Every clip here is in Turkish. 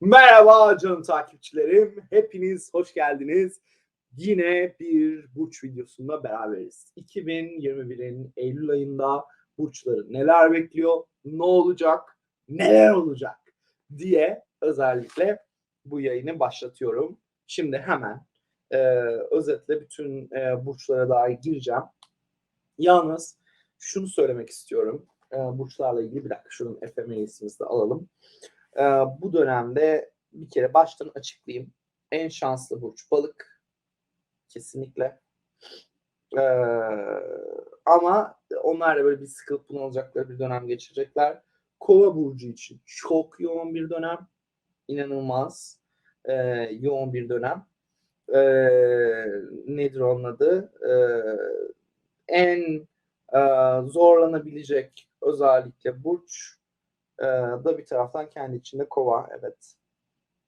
Merhaba canım takipçilerim. Hepiniz hoş geldiniz. Yine bir burç videosunda beraberiz. 2021'in Eylül ayında burçları neler bekliyor, ne olacak, neler olacak diye özellikle bu yayını başlatıyorum. Şimdi hemen e, özetle bütün e, burçlara dair gireceğim. Yalnız şunu söylemek istiyorum. E, burçlarla ilgili bir dakika şunun efemerisimizi de alalım. Ee, bu dönemde bir kere baştan açıklayayım. En şanslı burç balık. Kesinlikle. Ee, ama onlar da böyle bir sıkılıp bunalacakları bir dönem geçirecekler. Kova burcu için çok yoğun bir dönem. İnanılmaz e, yoğun bir dönem. E, nedir onun adı? E, en e, zorlanabilecek özellikle burç ee, da bir taraftan kendi içinde kova evet.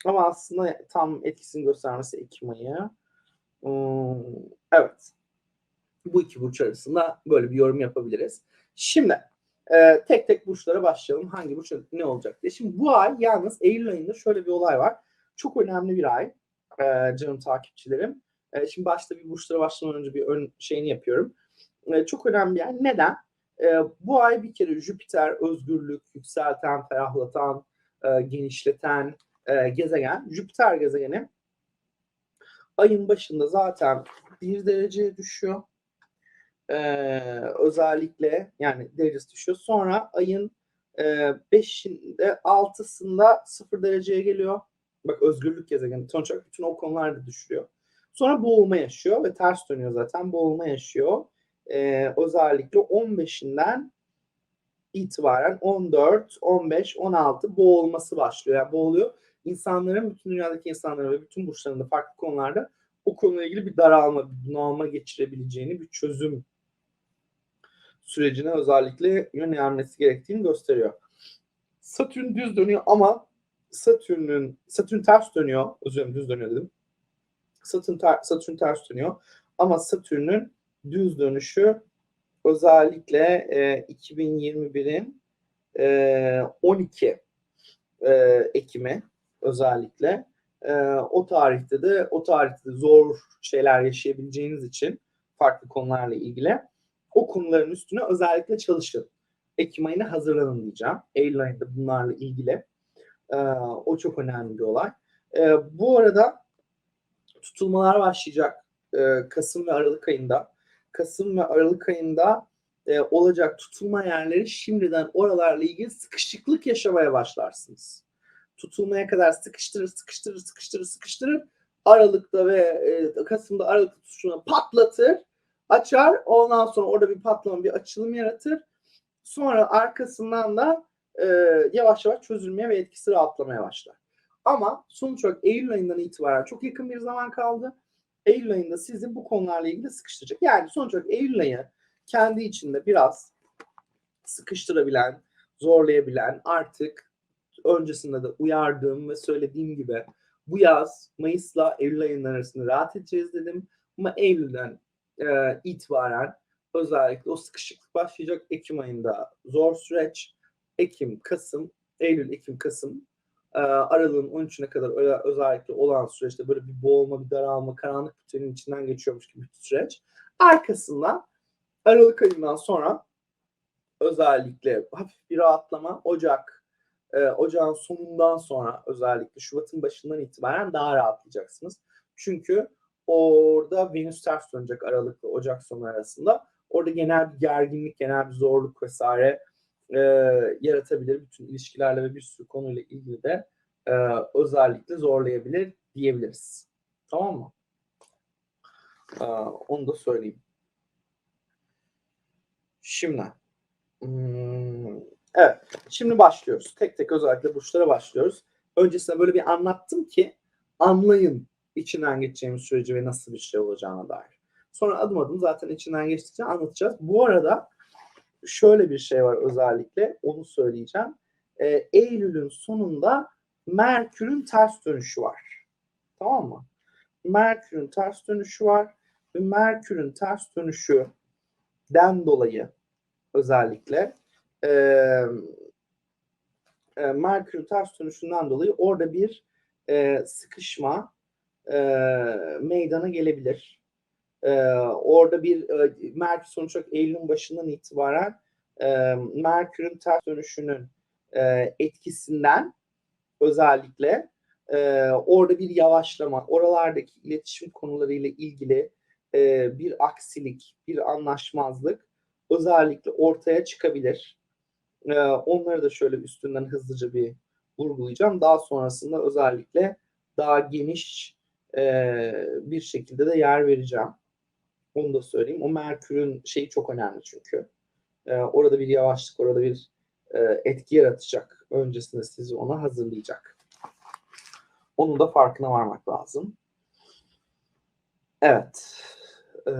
Ama aslında tam etkisini göstermesi Ekim ayı. Hmm, evet. Bu iki burç arasında böyle bir yorum yapabiliriz. Şimdi e, tek tek burçlara başlayalım. Hangi burç ne olacak diye. Şimdi bu ay yalnız Eylül ayında şöyle bir olay var. Çok önemli bir ay e, canım takipçilerim. E, şimdi başta bir burçlara başlamadan önce bir ön şeyini yapıyorum. E, çok önemli bir ay. Neden? E, bu ay bir kere Jüpiter özgürlük, yükselten, ferahlatan, e, genişleten e, gezegen. Jüpiter gezegeni ayın başında zaten bir dereceye düşüyor. E, özellikle yani derecesi düşüyor. Sonra ayın e, beşinde, altısında sıfır dereceye geliyor. Bak özgürlük gezegeni. Sonuç bütün o konularda düşürüyor. Sonra boğulma yaşıyor ve ters dönüyor zaten. Boğulma yaşıyor e, özellikle 15'inden itibaren 14, 15, 16 boğulması başlıyor. Yani boğuluyor. İnsanların, bütün dünyadaki insanların ve bütün burçlarında farklı konularda o konuyla ilgili bir daralma, bir bunalma geçirebileceğini, bir çözüm sürecine özellikle yönelmesi gerektiğini gösteriyor. Satürn düz dönüyor ama Satürn'ün Satürn ters dönüyor. Özür dilerim düz dönüyor dedim. Satürn, ter, Satürn ters dönüyor. Ama Satürn'ün düz dönüşü özellikle e, 2021'in e, 12 e, Ekim'i özellikle e, o tarihte de o tarihte de zor şeyler yaşayabileceğiniz için farklı konularla ilgili o konuların üstüne özellikle çalışın. Ekim ayına hazırlanın diyeceğim. Eylül ayında bunlarla ilgili. E, o çok önemli bir olay. E, bu arada tutulmalar başlayacak e, Kasım ve Aralık ayında. Kasım ve Aralık ayında e, olacak tutulma yerleri şimdiden oralarla ilgili sıkışıklık yaşamaya başlarsınız. Tutulmaya kadar sıkıştırır, sıkıştırır, sıkıştırır, sıkıştırır. Aralıkta ve e, Kasım'da Aralıkta tutuşuna patlatır, açar. Ondan sonra orada bir patlama, bir açılım yaratır. Sonra arkasından da e, yavaş yavaş çözülmeye ve etkisi rahatlamaya başlar. Ama sonuç olarak Eylül ayından itibaren çok yakın bir zaman kaldı Eylül ayında sizi bu konularla ilgili sıkıştıracak. Yani sonuç olarak Eylül ayı kendi içinde biraz sıkıştırabilen, zorlayabilen artık öncesinde de uyardığım ve söylediğim gibi bu yaz Mayıs'la Eylül ayının arasında rahat edeceğiz dedim. Ama Eylül'den e, itibaren özellikle o sıkışıklık başlayacak. Ekim ayında zor süreç. Ekim, Kasım, Eylül, Ekim, Kasım e, aralığın 13'üne kadar özellikle olan süreçte böyle bir boğulma, bir daralma, karanlık bütünün içinden geçiyormuş gibi bir süreç. Arkasından Aralık ayından sonra özellikle hafif bir rahatlama Ocak, e, Ocağın sonundan sonra özellikle Şubat'ın başından itibaren daha rahatlayacaksınız. Çünkü orada Venüs ters dönecek Aralık ve Ocak sonu arasında. Orada genel bir gerginlik, genel bir zorluk vesaire e, yaratabilir. Bütün ilişkilerle ve bir sürü konuyla ilgili de e, özellikle zorlayabilir diyebiliriz. Tamam mı? E, onu da söyleyeyim. Şimdi hmm, evet şimdi başlıyoruz. Tek tek özellikle burçlara başlıyoruz. Öncesinde böyle bir anlattım ki anlayın içinden geçeceğimiz süreci ve nasıl bir şey olacağına dair. Sonra adım adım zaten içinden geçtikçe anlatacağız. Bu arada şöyle bir şey var özellikle onu söyleyeceğim. E, Eylül'ün sonunda Merkür'ün ters dönüşü var. Tamam mı? Merkür'ün ters dönüşü var ve Merkür'ün ters dönüşüden dolayı özellikle e, e, Merkür'ün ters dönüşünden dolayı orada bir e, sıkışma e, meydana gelebilir. E, orada bir e, Merkür sonuç olarak Eylül'ün başından itibaren e, Merkür'ün ters dönüşünün e, etkisinden özellikle e, orada bir yavaşlama, oralardaki iletişim konularıyla ilgili e, bir aksilik, bir anlaşmazlık özellikle ortaya çıkabilir. E, onları da şöyle üstünden hızlıca bir vurgulayacağım. Daha sonrasında özellikle daha geniş e, bir şekilde de yer vereceğim. Onu da söyleyeyim. O Merkür'ün şeyi çok önemli çünkü. E, orada bir yavaşlık, orada bir e, etki yaratacak. Öncesinde sizi ona hazırlayacak. Onun da farkına varmak lazım. Evet. Ee,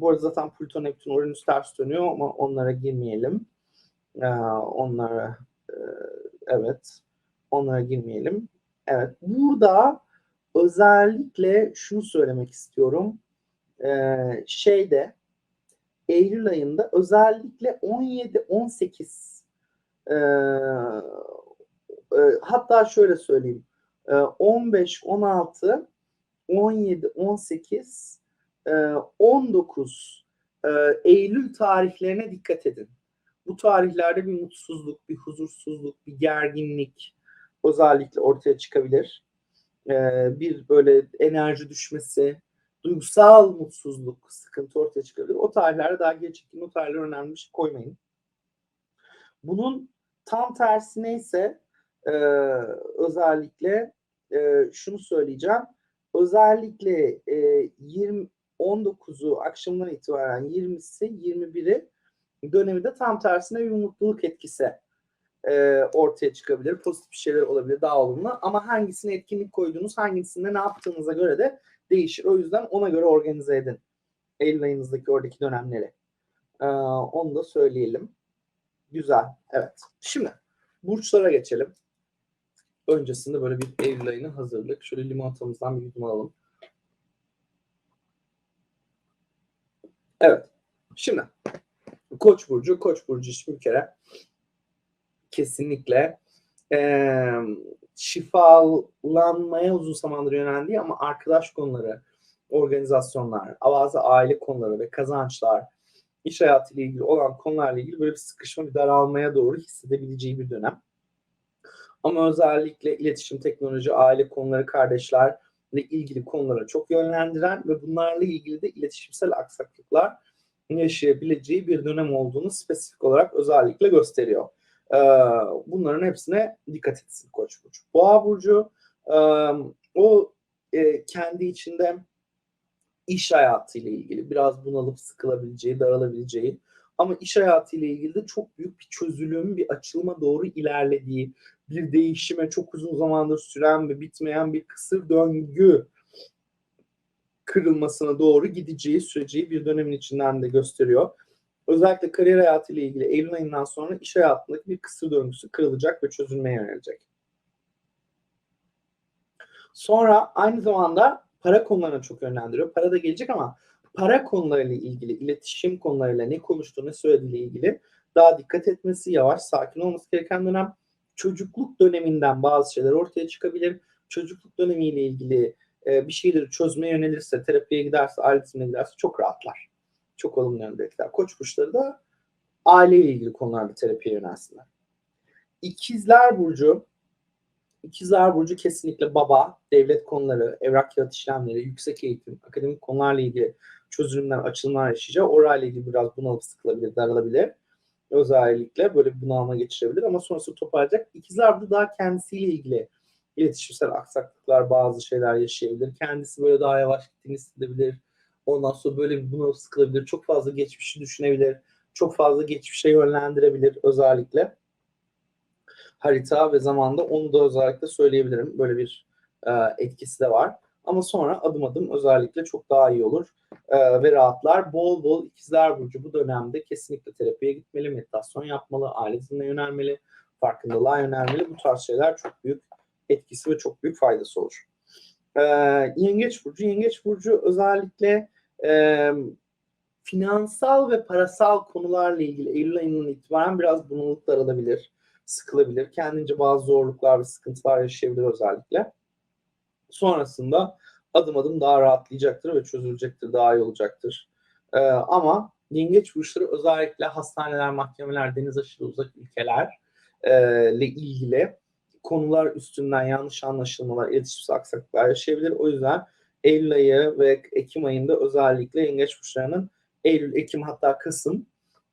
bu arada zaten Plüton, Neptün, Uranüs ters dönüyor ama onlara girmeyelim. Ee, onlara e, evet. Onlara girmeyelim. Evet. Burada özellikle şunu söylemek istiyorum. Ee, şeyde Eylül ayında özellikle 17-18 e, e, hatta şöyle söyleyeyim 15, 16, 17, 18, 19 Eylül tarihlerine dikkat edin. Bu tarihlerde bir mutsuzluk, bir huzursuzluk, bir gerginlik özellikle ortaya çıkabilir. E, bir böyle enerji düşmesi, duygusal mutsuzluk, sıkıntı ortaya çıkabilir. O tarihlerde daha geç çekin. O tarihler önemli bir şey koymayın. Bunun tam tersine ise e, özellikle e, şunu söyleyeceğim. Özellikle e, 20 19'u akşamdan itibaren 20'si 21'i döneminde tam tersine bir mutluluk etkisi e, ortaya çıkabilir. Pozitif bir şeyler olabilir daha olumlu ama hangisine etkinlik koyduğunuz hangisinde ne yaptığınıza göre de değişir. O yüzden ona göre organize edin. Eylül oradaki dönemleri. E, onu da söyleyelim. Güzel. Evet. Şimdi burçlara geçelim. Öncesinde böyle bir Eylül ayına hazırlık. Şöyle limonatamızdan bir yudum alalım. Evet. Şimdi Koç burcu, Koç burcu işte bir kere kesinlikle e, şifalanmaya uzun zamandır yöneldiği ama arkadaş konuları, organizasyonlar, bazı aile konuları ve kazançlar, iş hayatıyla ilgili olan konularla ilgili böyle bir sıkışma, bir daralmaya doğru hissedebileceği bir dönem. Ama özellikle iletişim, teknoloji, aile konuları, kardeşlerle ilgili konulara çok yönlendiren ve bunlarla ilgili de iletişimsel aksaklıklar yaşayabileceği bir dönem olduğunu spesifik olarak özellikle gösteriyor. Ee, bunların hepsine dikkat etsin Koç burcu. Boğa burcu e, o e, kendi içinde iş hayatıyla ilgili biraz bunalıp sıkılabileceği, daralabileceği ama iş hayatıyla ilgili de çok büyük bir çözülüm, bir açılma doğru ilerlediği, bir değişime çok uzun zamandır süren ve bitmeyen bir kısır döngü kırılmasına doğru gideceği süreci bir dönemin içinden de gösteriyor. Özellikle kariyer hayatıyla ilgili Eylül ayından sonra iş hayatındaki bir kısır döngüsü kırılacak ve çözülmeye yönelecek. Sonra aynı zamanda para konularına çok yönlendiriyor. Para da gelecek ama para konularıyla ilgili, iletişim konularıyla ne konuştuğu, ne söylediğiyle ilgili daha dikkat etmesi, yavaş, sakin olması gereken dönem. Çocukluk döneminden bazı şeyler ortaya çıkabilir. Çocukluk dönemiyle ilgili bir şeyleri çözmeye yönelirse, terapiye giderse, ailesine giderse çok rahatlar. Çok olumlu yönde etkiler. Koç burçları da aileyle ilgili konularda terapiye yönelsinler. İkizler Burcu İkizler Burcu kesinlikle baba, devlet konuları, evrak kağıt işlemleri, yüksek eğitim, akademik konularla ilgili çözümler, açılımlar yaşayacak. Orayla ilgili biraz bunalıp sıkılabilir, daralabilir. Özellikle böyle bir bunalma geçirebilir ama sonrasında toparlayacak. İkizler Burcu daha kendisiyle ilgili iletişimsel aksaklıklar, bazı şeyler yaşayabilir. Kendisi böyle daha yavaş gittiğini hissedebilir. Ondan sonra böyle bir bunalıp sıkılabilir. Çok fazla geçmişi düşünebilir. Çok fazla geçmişe yönlendirebilir özellikle harita ve zamanda onu da özellikle söyleyebilirim. Böyle bir e, etkisi de var. Ama sonra adım adım özellikle çok daha iyi olur e, ve rahatlar. Bol bol ikizler burcu bu dönemde kesinlikle terapiye gitmeli, meditasyon yapmalı, ailesine yönelmeli, farkındalığa yönelmeli. Bu tarz şeyler çok büyük etkisi ve çok büyük faydası olur. E, yengeç burcu, yengeç burcu özellikle e, finansal ve parasal konularla ilgili Eylül ayının itibaren biraz bunalılıklar alabilir sıkılabilir. Kendince bazı zorluklar ve sıkıntılar yaşayabilir özellikle. Sonrasında adım adım daha rahatlayacaktır ve çözülecektir, daha iyi olacaktır. Ee, ama yengeç burçları özellikle hastaneler, mahkemeler, deniz aşırı uzak ülkeler e, ile ilgili konular üstünden yanlış anlaşılmalar, iletişimsel aksaklıklar yaşayabilir. O yüzden Eylül ayı ve Ekim ayında özellikle yengeç burçlarının Eylül, Ekim hatta Kasım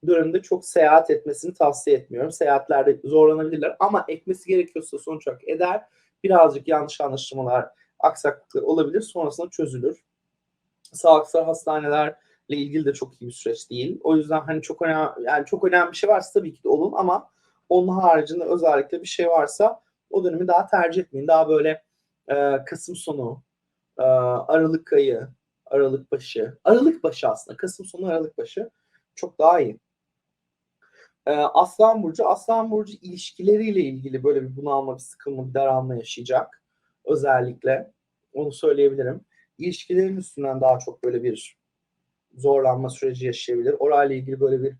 döneminde çok seyahat etmesini tavsiye etmiyorum. Seyahatlerde zorlanabilirler ama etmesi gerekiyorsa sonuç olarak eder. Birazcık yanlış anlaşılmalar, aksaklıklar olabilir. Sonrasında çözülür. Sağlıksal hastanelerle ilgili de çok iyi bir süreç değil. O yüzden hani çok önemli yani çok önemli bir şey varsa tabii ki de olun ama onun haricinde özellikle bir şey varsa o dönemi daha tercih etmeyin. Daha böyle e, Kasım sonu, Aralık ayı, Aralık başı, Aralık başı aslında. Kasım sonu, Aralık başı çok daha iyi. E, Aslan Burcu, Aslan Burcu ilişkileriyle ilgili böyle bir bunalma, bir sıkılma, bir daralma yaşayacak. Özellikle onu söyleyebilirim. İlişkilerin üstünden daha çok böyle bir zorlanma süreci yaşayabilir. Orayla ilgili böyle bir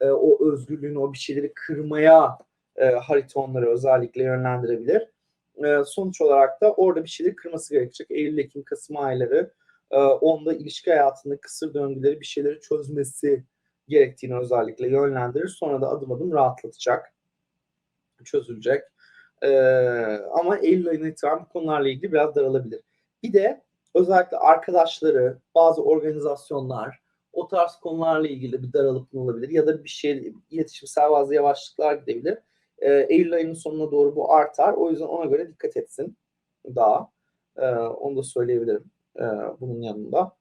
e, o özgürlüğünü, o bir şeyleri kırmaya e, harita onları özellikle yönlendirebilir. E, sonuç olarak da orada bir şeyleri kırması gerekecek. Eylül, Ekim, Kasım ayları e, onda ilişki hayatında kısır döngüleri bir şeyleri çözmesi gerektiğini özellikle yönlendirir. Sonra da adım adım rahatlatacak. Çözülecek. E, ama Eylül ayına itibaren bu konularla ilgili biraz daralabilir. Bir de özellikle arkadaşları, bazı organizasyonlar, o tarz konularla ilgili bir daralık olabilir ya da bir şey iletişimsel bazı yavaşlıklar gidebilir. E, Eylül ayının sonuna doğru bu artar. O yüzden ona göre dikkat etsin daha. E, onu da söyleyebilirim e, bunun yanında.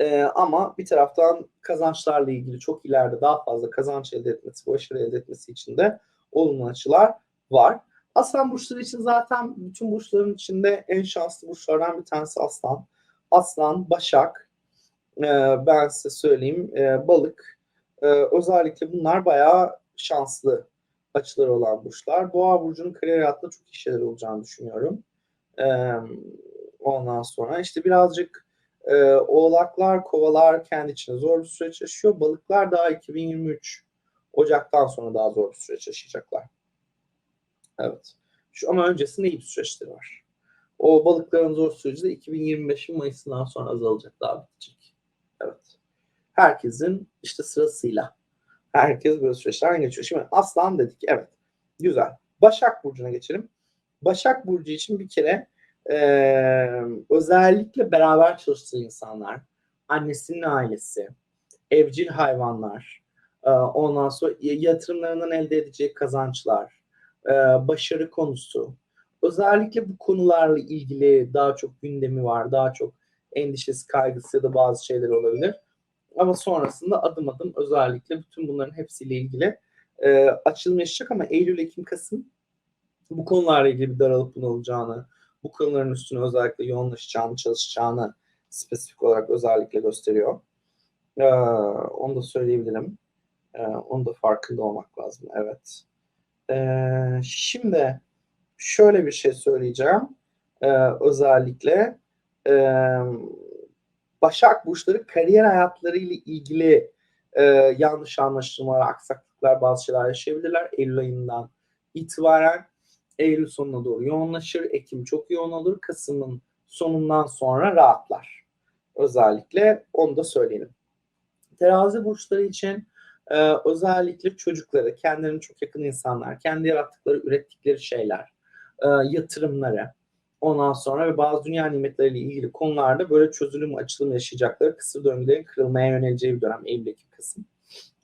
E, ama bir taraftan kazançlarla ilgili çok ileride daha fazla kazanç elde etmesi, başarı elde etmesi için de olumlu açılar var. Aslan burçları için zaten bütün burçların içinde en şanslı burçlardan bir tanesi Aslan. Aslan, Başak, e, ben size söyleyeyim e, balık. E, özellikle bunlar bayağı şanslı açıları olan burçlar. Boğa burcunun kariyer hayatında çok iyi şeyler olacağını düşünüyorum. E, ondan sonra işte birazcık e, oğlaklar, kovalar kendi içinde zor bir süreç yaşıyor. Balıklar daha 2023 Ocak'tan sonra daha zor bir süreç yaşayacaklar. Evet. Şu, ama öncesinde iyi bir süreçleri var. O balıkların zor süreci de 2025'in Mayıs'ından sonra azalacak daha bitecek. Evet. Herkesin işte sırasıyla. Herkes böyle süreçlerden geçiyor. Şimdi aslan dedik. Evet. Güzel. Başak Burcu'na geçelim. Başak Burcu için bir kere e, özellikle beraber çalıştığı insanlar, annesinin ailesi, evcil hayvanlar, e, ondan sonra yatırımlarından elde edecek kazançlar, e, başarı konusu. Özellikle bu konularla ilgili daha çok gündemi var, daha çok endişesi, kaygısı ya da bazı şeyler olabilir. Ama sonrasında adım adım özellikle bütün bunların hepsiyle ilgili e, açılım yaşayacak ama Eylül, Ekim, Kasım bu konularla ilgili bir daralıp bunalacağını, bu konuların üstüne özellikle yoğunlaşacağını, çalışacağını spesifik olarak özellikle gösteriyor. Ee, onu da söyleyebilirim. Ee, onu da farkında olmak lazım. Evet. Ee, şimdi şöyle bir şey söyleyeceğim. Ee, özellikle e, Başak Burçları kariyer hayatlarıyla ilgili e, yanlış anlaşılmalar, aksaklıklar, bazı şeyler yaşayabilirler. Eylül ayından itibaren Eylül sonuna doğru yoğunlaşır. Ekim çok yoğun olur. Kasım'ın sonundan sonra rahatlar. Özellikle onu da söyleyelim. Terazi burçları için e, özellikle çocukları, kendilerine çok yakın insanlar, kendi yarattıkları, ürettikleri şeyler, e, yatırımları, ondan sonra ve bazı dünya nimetleriyle ilgili konularda böyle çözülüm, açılım yaşayacakları kısır döngülerin kırılmaya yöneleceği bir dönem Eylül, Ekim, Kasım.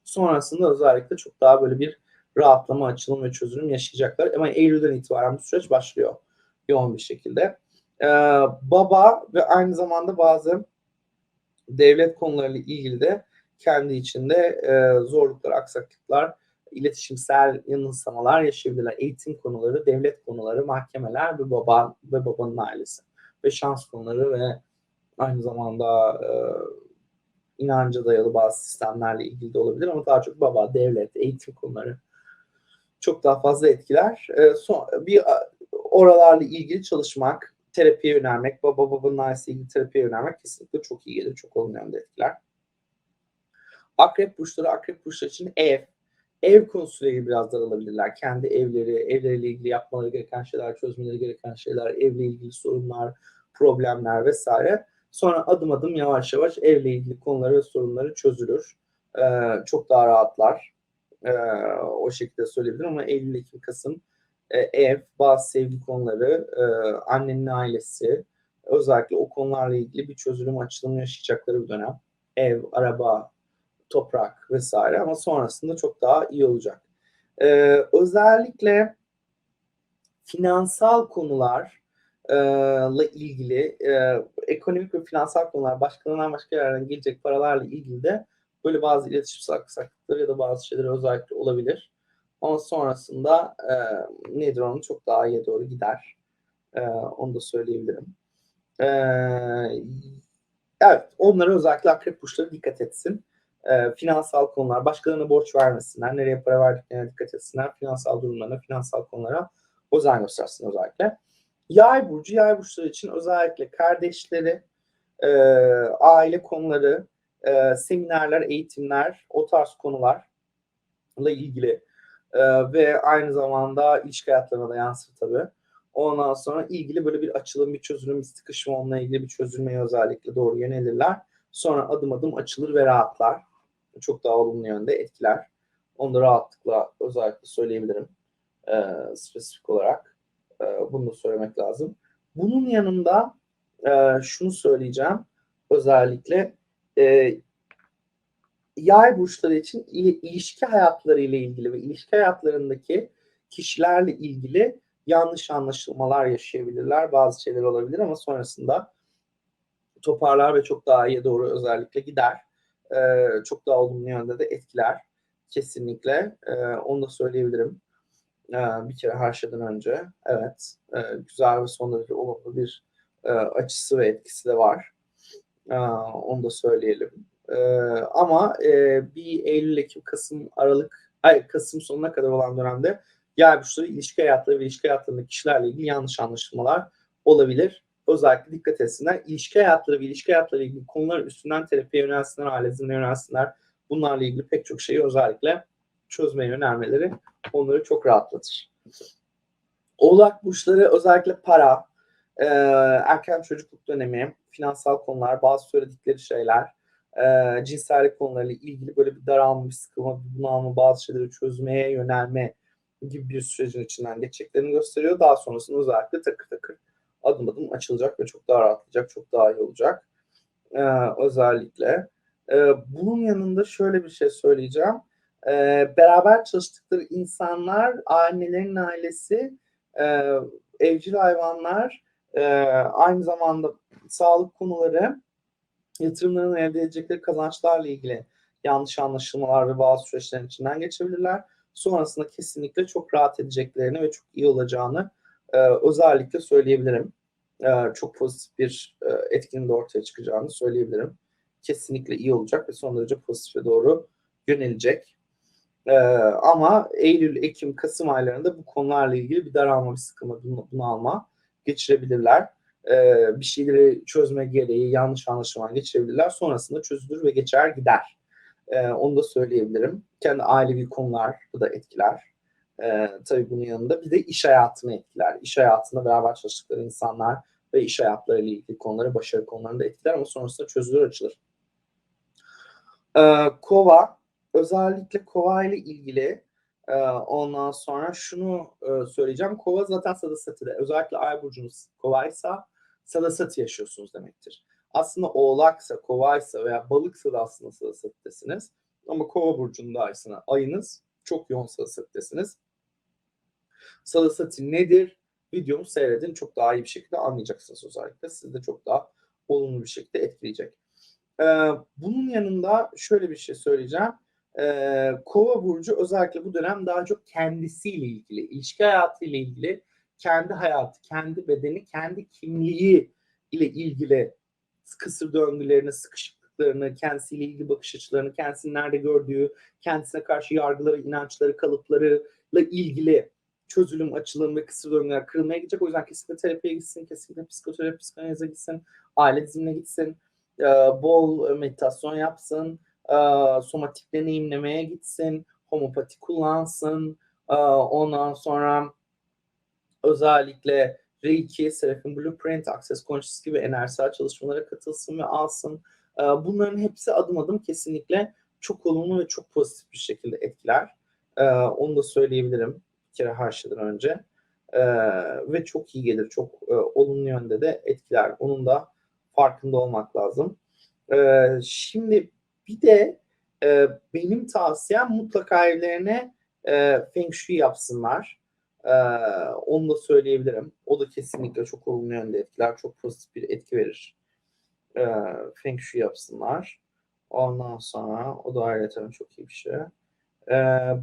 Sonrasında özellikle çok daha böyle bir rahatlama, açılım ve çözülüm yaşayacaklar. Ama Eylül'den itibaren bu süreç başlıyor yoğun bir şekilde. Ee, baba ve aynı zamanda bazı devlet konularıyla ilgili de kendi içinde e, zorluklar, aksaklıklar, iletişimsel yanılsamalar yaşayabilirler. Eğitim konuları, devlet konuları, mahkemeler ve baba ve babanın ailesi ve şans konuları ve aynı zamanda e, inanca dayalı bazı sistemlerle ilgili de olabilir ama daha çok baba, devlet, eğitim konuları çok daha fazla etkiler. E, son, bir oralarla ilgili çalışmak, terapiye yönelmek, baba babanın ailesiyle ilgili terapiye yönelmek kesinlikle çok iyi gelir, çok olumlu yönde etkiler. Akrep burçları, akrep burçları için ev, Ev konusuyla ilgili biraz daralabilirler. Kendi evleri, evleriyle ilgili yapmaları gereken şeyler, çözmeleri gereken şeyler, evle ilgili sorunlar, problemler vesaire. Sonra adım adım yavaş yavaş evle ilgili konuları ve sorunları çözülür. Ee, çok daha rahatlar. Ee, o şekilde söyleyebilirim ama Eylül, Ekim, Kasım e, ev, bazı sevgi konuları, e, annenin ailesi, özellikle o konularla ilgili bir çözülüm açılımı yaşayacakları bir dönem. Ev, araba, toprak vesaire ama sonrasında çok daha iyi olacak. Ee, özellikle finansal konularla ilgili e, ekonomik ve finansal konular başkalarından başka yerlerden gelecek paralarla ilgili de böyle bazı iletişim aksaklıkları ya da bazı şeyler özellikle olabilir. Ama sonrasında e, nedir onun çok daha iyiye doğru gider. E, onu da söyleyebilirim. E, evet, onlara özellikle akrep burçları dikkat etsin. E, finansal konular, başkalarına borç vermesinler, nereye para verdiklerine dikkat etsinler, finansal durumlarına, finansal konulara özen göstersin özellikle. Yay burcu, yay burçları için özellikle kardeşleri, e, aile konuları, e, seminerler, eğitimler, o tarz konularla ilgili e, ve aynı zamanda ilişki hayatlarına da yansır tabii. Ondan sonra ilgili böyle bir açılım, bir çözülüm, bir sıkışma onunla ilgili bir çözülmeye özellikle doğru yönelirler. Sonra adım adım açılır ve rahatlar. Çok daha olumlu yönde etkiler. Onu da rahatlıkla özellikle söyleyebilirim. E, spesifik olarak. E, bunu da söylemek lazım. Bunun yanında e, şunu söyleyeceğim. Özellikle e, yay burçları için ilişki hayatları ile ilgili ve ilişki hayatlarındaki kişilerle ilgili yanlış anlaşılmalar yaşayabilirler. Bazı şeyler olabilir ama sonrasında toparlar ve çok daha iyiye doğru özellikle gider. Ee, çok daha olumlu yönde de etkiler. Kesinlikle. Ee, onu da söyleyebilirim. Ee, bir kere her şeyden önce. Evet. E, güzel ve son derece olumlu bir e, açısı ve etkisi de var. Ee, onu da söyleyelim. Ee, ama e, bir Eylül, Ekim, Kasım, Aralık, ay Kasım sonuna kadar olan dönemde yay burçları ilişki hayatları ve ilişki hayatlarındaki kişilerle ilgili yanlış anlaşılmalar olabilir. Özellikle dikkat etsinler. İlişki hayatları ve ilişki hayatları ilgili konular üstünden terapiye yönelsinler, ailesine yönelsinler. Bunlarla ilgili pek çok şeyi özellikle çözmeye yönelmeleri onları çok rahatlatır. Oğlak burçları özellikle para, e, erken çocukluk dönemi, finansal konular, bazı söyledikleri şeyler, e, cinsellik konularıyla ilgili böyle bir daralma, bir sıkılma, bir bunalma, bazı şeyleri çözmeye yönelme gibi bir sürecin içinden geçeceklerini gösteriyor. Daha sonrasında özellikle takır takır adım adım açılacak ve çok daha rahatlayacak, çok daha iyi olacak. E, özellikle. E, bunun yanında şöyle bir şey söyleyeceğim. E, beraber çalıştıkları insanlar, annelerin ailesi, e, evcil hayvanlar, e, aynı zamanda sağlık konuları, yatırımların elde edecekleri kazançlarla ilgili yanlış anlaşılmalar ve bazı süreçlerin içinden geçebilirler. Sonrasında kesinlikle çok rahat edeceklerini ve çok iyi olacağını e, özellikle söyleyebilirim. E, çok pozitif bir e, etkinin de ortaya çıkacağını söyleyebilirim. Kesinlikle iyi olacak ve son derece pozitife doğru yönelecek. E, ama Eylül, Ekim, Kasım aylarında bu konularla ilgili bir daralma, bir sıkılma, bunalma geçirebilirler e, bir şeyleri çözme gereği yanlış anlaşılma geçirebilirler. Sonrasında çözülür ve geçer gider. E, onu da söyleyebilirim. Kendi ailevi konular bu da etkiler. E, tabii bunun yanında bir de iş hayatını etkiler. İş hayatında beraber çalıştıkları insanlar ve iş hayatlarıyla ilgili konuları, başarı konularını da etkiler ama sonrasında çözülür, açılır. E, kova, özellikle kova ile ilgili e, ondan sonra şunu e, söyleyeceğim. Kova zaten sadasatide. Özellikle ay burcunuz kovaysa sadasat yaşıyorsunuz demektir. Aslında oğlaksa, kovaysa veya balıksa da aslında sadasatidesiniz. Ama kova burcundaysa ayınız çok yoğun sadasatidesiniz. Sadasati nedir? Videomu seyredin. Çok daha iyi bir şekilde anlayacaksınız özellikle. Sizi de çok daha olumlu bir şekilde etkileyecek. Ee, bunun yanında şöyle bir şey söyleyeceğim. Ee, Kova burcu özellikle bu dönem daha çok kendisiyle ilgili, ilişki hayatıyla ilgili kendi hayatı, kendi bedeni, kendi kimliği ile ilgili kısır döngülerini, sıkışıklıklarını, kendisiyle ilgili bakış açılarını, kendisini nerede gördüğü, kendisine karşı yargıları, inançları, kalıplarıyla ilgili çözülüm, açılım ve kısır döngüler kırılmaya gidecek. O yüzden kesinlikle terapiye gitsin, kesinlikle psikoterapi, psikanalize gitsin, aile dizimine gitsin, bol meditasyon yapsın, somatik deneyimlemeye gitsin, homopati kullansın. Ee, ondan sonra özellikle Reiki, Seraphim Blueprint, Access Conscious gibi enerjisel çalışmalara katılsın ve alsın. Bunların hepsi adım adım kesinlikle çok olumlu ve çok pozitif bir şekilde etkiler. Onu da söyleyebilirim kere şeyden önce. Ee, ve çok iyi gelir, çok e, olumlu yönde de etkiler. Onun da farkında olmak lazım. Ee, şimdi bir de e, benim tavsiyem mutlaka evlerine e, Feng Shui yapsınlar. Ee, onu da söyleyebilirim. O da kesinlikle çok olumlu yönde etkiler. Çok pozitif bir etki verir. Ee, Feng Shui yapsınlar. Ondan sonra o da ayrıca çok iyi bir şey. Ee,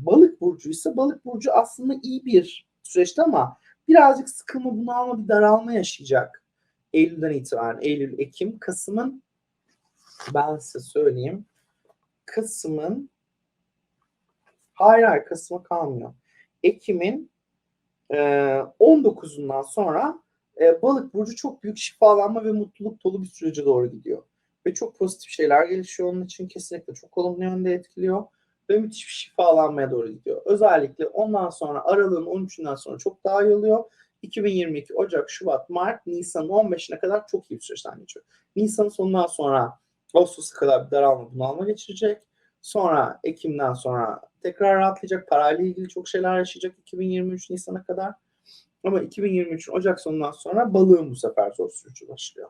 balık burcu ise balık burcu aslında iyi bir süreçte ama birazcık sıkılma, bunalma, bir daralma yaşayacak. Eylül'den itibaren Eylül, Ekim, Kasım'ın ben size söyleyeyim. Kasım'ın hayır hayır Kasım'a kalmıyor. Ekim'in e, 19'undan sonra e, balık burcu çok büyük şifalanma ve mutluluk dolu bir sürece doğru gidiyor. Ve çok pozitif şeyler gelişiyor onun için kesinlikle çok olumlu yönde etkiliyor. Ve müthiş bir şifalanmaya doğru gidiyor. Özellikle ondan sonra aralığın 13'ünden sonra çok daha iyi oluyor. 2022 Ocak, Şubat, Mart, Nisan'ın 15'ine kadar çok iyi bir süreçten geçiyor. Nisan'ın sonundan sonra Ağustos'a kadar bir daralma bunalma geçirecek. Sonra Ekim'den sonra tekrar rahatlayacak. Parayla ilgili çok şeyler yaşayacak 2023 Nisan'a kadar. Ama 2023 Ocak sonundan sonra balığın bu sefer zor süreci başlıyor.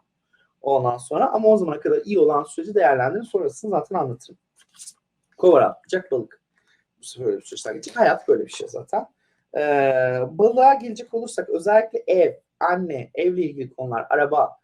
Ondan sonra ama o zamana kadar iyi olan süreci değerlendirin. Sonrasını zaten anlatırım. Kova rahatlayacak balık. Bu sefer öyle bir süreçten geçecek. Hayat böyle bir şey zaten. Ee, balığa gelecek olursak özellikle ev, anne, evle ilgili konular, araba,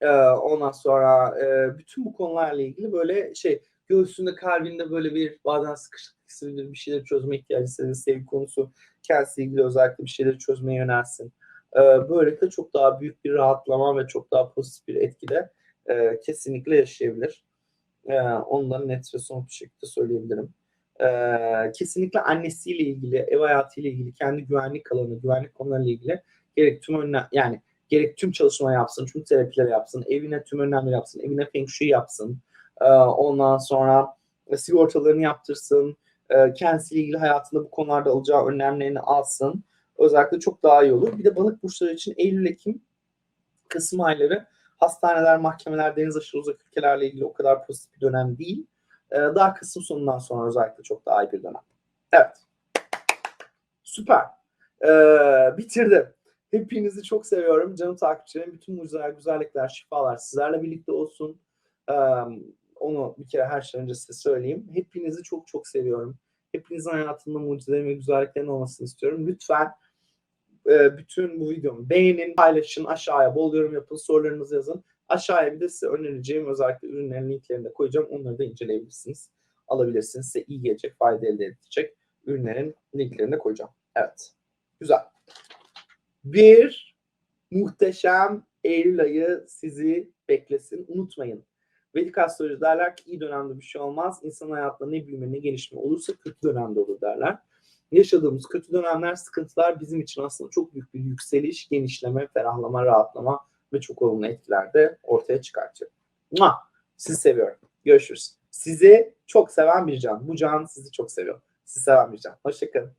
e, ondan sonra e, bütün bu konularla ilgili böyle şey göğsünde kalbinde böyle bir bazen sıkışık hissedilir bir şeyleri çözme ihtiyacı hissedilir. Sevgi konusu kendisiyle ilgili özellikle bir şeyleri çözmeye yönelsin. E, böylelikle çok daha büyük bir rahatlama ve çok daha pozitif bir etkide e, kesinlikle yaşayabilir. E, ondan net ve somut bir şekilde söyleyebilirim. E, kesinlikle annesiyle ilgili, ev hayatıyla ilgili, kendi güvenlik alanı, güvenlik konularıyla ilgili gerek tüm önlem, yani gerek tüm çalışma yapsın, tüm terapileri yapsın, evine tüm önlemleri yapsın, evine feng shui yapsın. Ee, ondan sonra sigortalarını yaptırsın. Ee, kendisiyle ilgili hayatında bu konularda alacağı önlemlerini alsın. Özellikle çok daha iyi olur. Bir de balık burçları için Eylül, Ekim, Kasım ayları hastaneler, mahkemeler, deniz aşırı uzak ülkelerle ilgili o kadar pozitif bir dönem değil. Ee, daha Kasım sonundan sonra özellikle çok daha iyi bir dönem. Evet. Süper. Ee, bitirdim. Hepinizi çok seviyorum. Canım takipçilerim. Bütün mucizeler, güzellikler, şifalar sizlerle birlikte olsun. Ee, onu bir kere her şey önce size söyleyeyim. Hepinizi çok çok seviyorum. Hepinizin hayatında mucizelerin ve güzelliklerin olmasını istiyorum. Lütfen e, bütün bu videomu beğenin, paylaşın, aşağıya bol yorum yapın, sorularınızı yazın. Aşağıya bir de size önereceğim özellikle ürünlerin linklerini de koyacağım. Onları da inceleyebilirsiniz. Alabilirsiniz. Size iyi gelecek, fayda elde edecek ürünlerin linklerini de koyacağım. Evet. Güzel bir muhteşem Eylül ayı sizi beklesin. Unutmayın. Vedik astroloji derler ki iyi dönemde bir şey olmaz. İnsan hayatında ne büyüme ne gelişme olursa kötü dönemde olur derler. Yaşadığımız kötü dönemler, sıkıntılar bizim için aslında çok büyük bir yükseliş, genişleme, ferahlama, rahatlama ve çok olumlu etkiler de ortaya çıkartıyor. Mua! Sizi seviyorum. Görüşürüz. Sizi çok seven bir can. Bu can sizi çok seviyor. Sizi seven bir can. Hoşçakalın.